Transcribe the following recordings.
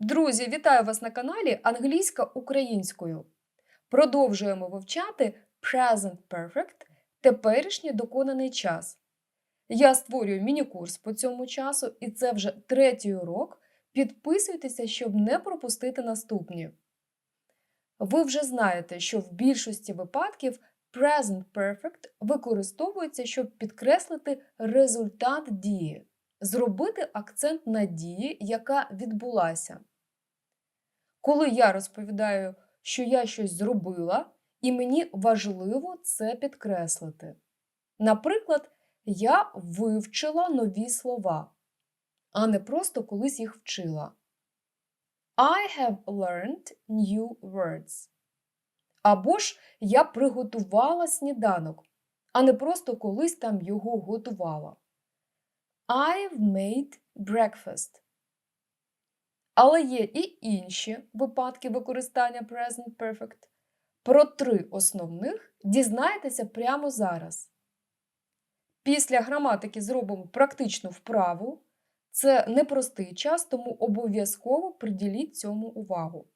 Друзі, вітаю вас на каналі Англійська українською. Продовжуємо вивчати Present Perfect теперішній доконаний час. Я створюю міні-курс по цьому часу, і це вже третій урок. Підписуйтеся, щоб не пропустити наступні. Ви вже знаєте, що в більшості випадків Present Perfect використовується, щоб підкреслити результат дії, зробити акцент на дії, яка відбулася. Коли я розповідаю, що я щось зробила, і мені важливо це підкреслити. Наприклад, я вивчила нові слова, а не просто колись їх вчила. I have learned new words. Або ж я приготувала сніданок, а не просто колись там його готувала. I've made breakfast. Але є і інші випадки використання Present Perfect. Про три основних дізнаєтеся прямо зараз. Після граматики зробимо практичну вправу. Це непростий час, тому обов'язково приділіть цьому увагу.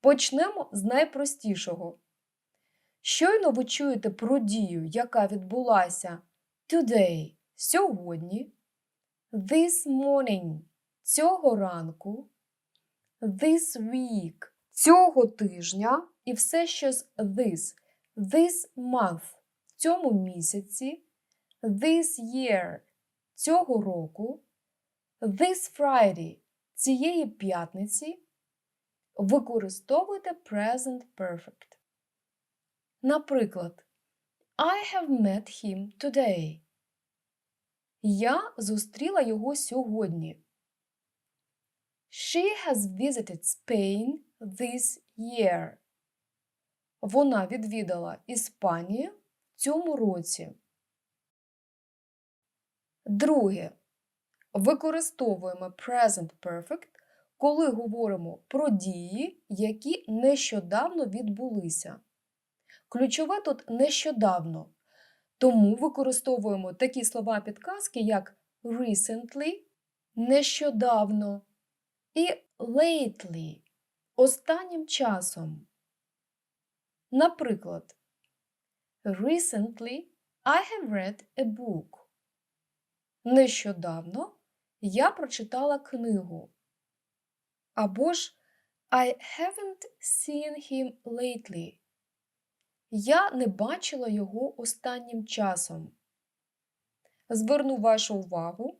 Почнемо з найпростішого. Щойно ви чуєте про дію, яка відбулася today сьогодні, this morning цього ранку, this week цього тижня і все що з this, this month в цьому місяці, this year цього року, this Friday цієї п'ятниці використовуйте present perfect. Наприклад, I have met him today. Я зустріла його сьогодні. She has visited Spain this year. Вона відвідала Іспанію цьому році. Друге. Використовуємо present perfect, коли говоримо про дії, які нещодавно відбулися. Ключове тут нещодавно. Тому використовуємо такі слова підказки, як recently, нещодавно і lately останнім часом. Наприклад, Recently I have read a book. Нещодавно я прочитала книгу. Або ж I haven't seen him lately. Я не бачила його останнім часом. Зверну вашу увагу,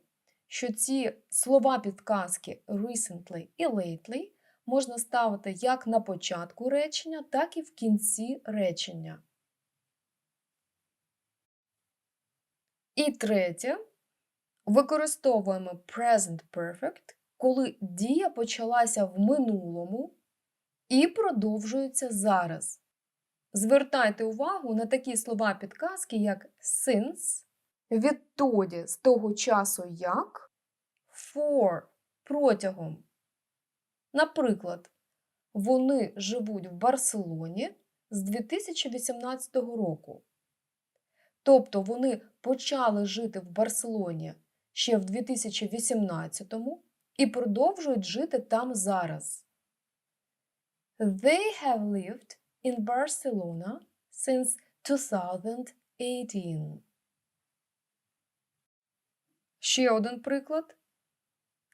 що ці слова підказки recently і lately можна ставити як на початку речення, так і в кінці речення. І третє. Використовуємо present perfect, коли дія почалася в минулому і продовжується зараз. Звертайте увагу на такі слова підказки, як since, відтоді з того часу як, for протягом. Наприклад, вони живуть в Барселоні з 2018 року. Тобто вони почали жити в Барселоні ще в 2018-му і продовжують жити там зараз. They have lived in Barcelona since 2018. Ще один приклад.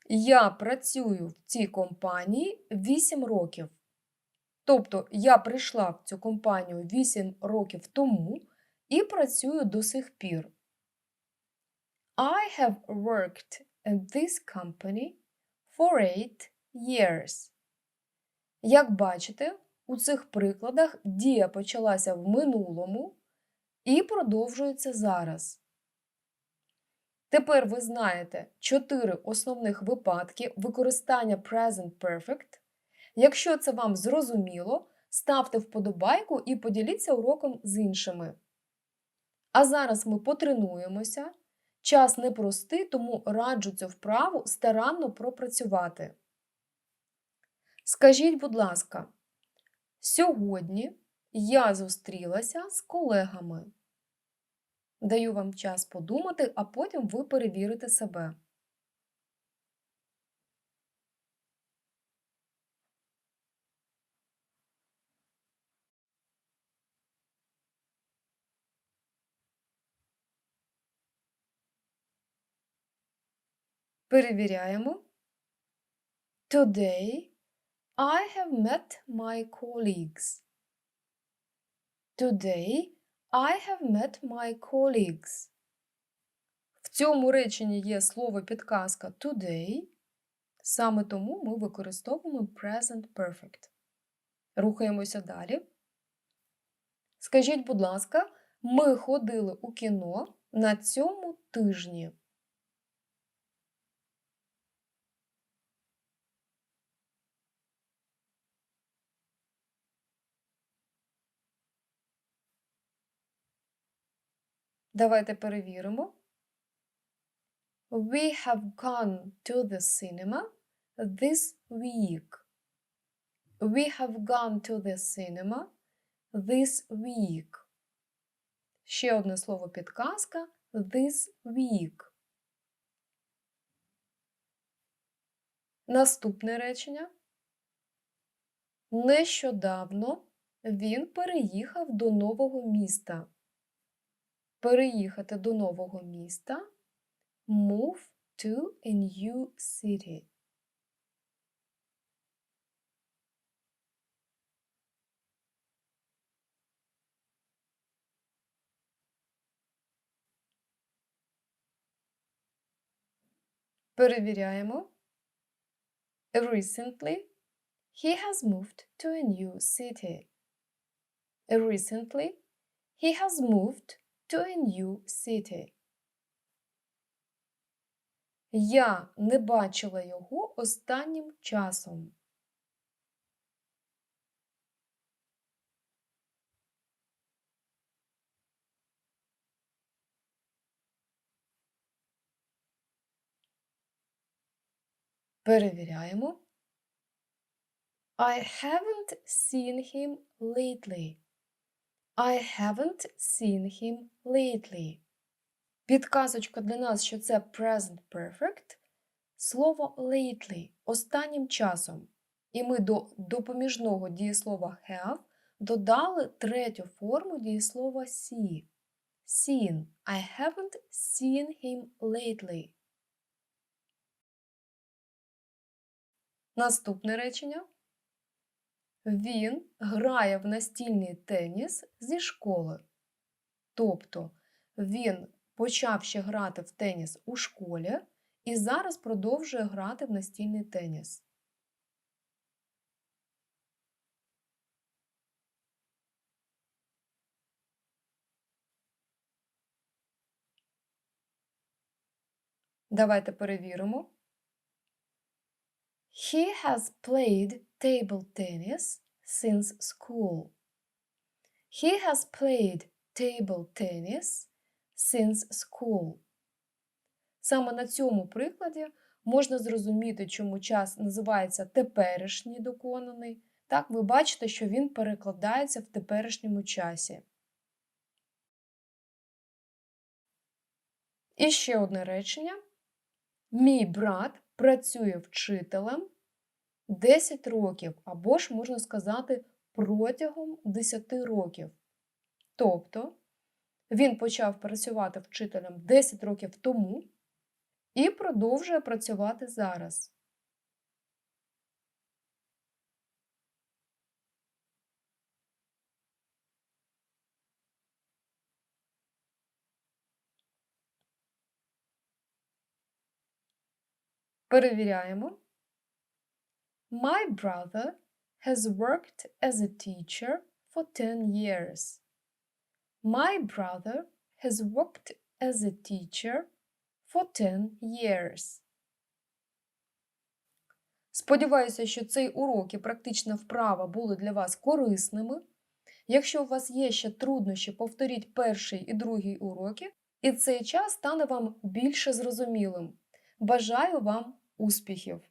Я працюю в цій компанії 8 років. Тобто я прийшла в цю компанію 8 років тому і працюю до сих пір. I have worked in this company for 8 years. Як бачите, у цих прикладах дія почалася в минулому і продовжується зараз. Тепер ви знаєте чотири основних випадки використання Present Perfect. Якщо це вам зрозуміло, ставте вподобайку і поділіться уроком з іншими. А зараз ми потренуємося. Час непростий, тому раджу цю вправу старанно пропрацювати. Скажіть, будь ласка, сьогодні я зустрілася з колегами. Даю вам час подумати, а потім ви перевірите себе. Перевіряємо. Today I have met my colleagues. Today I have met my colleagues. В цьому реченні є слово підказка today. Саме тому ми використовуємо present perfect. Рухаємося далі. Скажіть, будь ласка, ми ходили у кіно на цьому тижні. Давайте перевіримо. We have gone to the cinema this week. We have gone to the cinema this week. Ще одне слово підказка this week. Наступне речення. Нещодавно він переїхав до нового міста. Переїхати до нового міста. Move to a new city. Перевіряємо. Recently, he has moved to a new city. Recently, he has moved to a new city. Я не бачила його останнім часом. Перевіряємо. I haven't seen him lately. I haven't seen him lately. Підказочка для нас, що це present perfect. Слово lately останнім часом. І ми до допоміжного дієслова have додали третю форму дієслова see. Seen. I haven't seen him lately. Наступне речення. Він грає в настільний теніс зі школи. Тобто він почав ще грати в теніс у школі і зараз продовжує грати в настільний теніс. Давайте перевіримо. He has played table tennis since school. He has played table tennis since school. Саме на цьому прикладі можна зрозуміти, чому час називається теперішній доконаний. Так, ви бачите, що він перекладається в теперішньому часі. І ще одне речення. Мій брат працює вчителем 10 років, або ж, можна сказати, протягом 10 років. Тобто він почав працювати вчителем 10 років тому і продовжує працювати зараз. Перевіряємо. My brother has worked as a teacher for 10 years. My brother has worked as a teacher for 10 years. Сподіваюся, що цей урок і практична вправа були для вас корисними. Якщо у вас є ще труднощі, повторіть перший і другий уроки, і цей час стане вам більше зрозумілим. Бажаю вам успіхів!